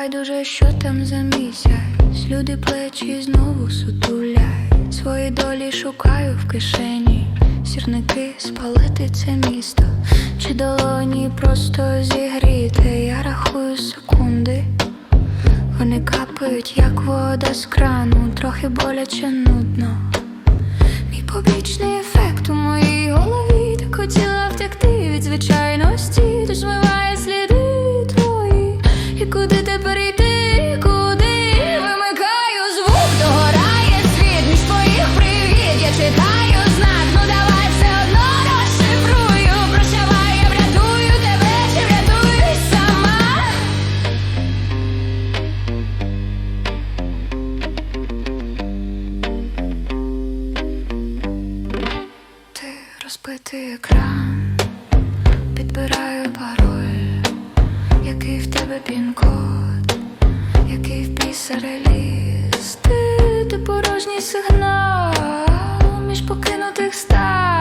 байдуже, що там за місяць. Люди плечі знову сутулять. Свої долі шукаю в кишені. Сірники спалити це місто. Чи долоні просто зігріти? Я рахую секунди. Вони капають, як вода з крану, трохи боляче нудно. Мій побічний ефект розбитий екран, підбираю пароль, який в тебе пін-код, який в біса реліз Ти, ти порожній сигнал між покинутих станцій.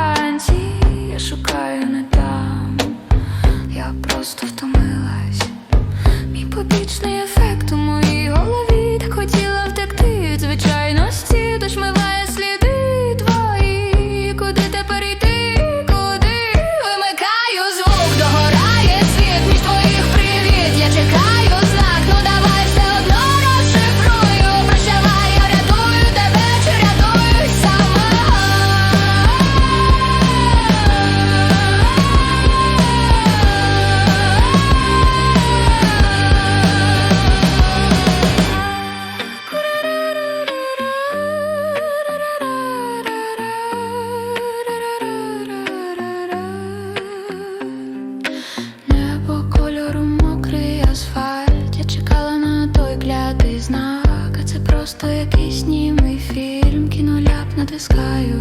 Просто якийсь німий фільм. Кіноляп натискаю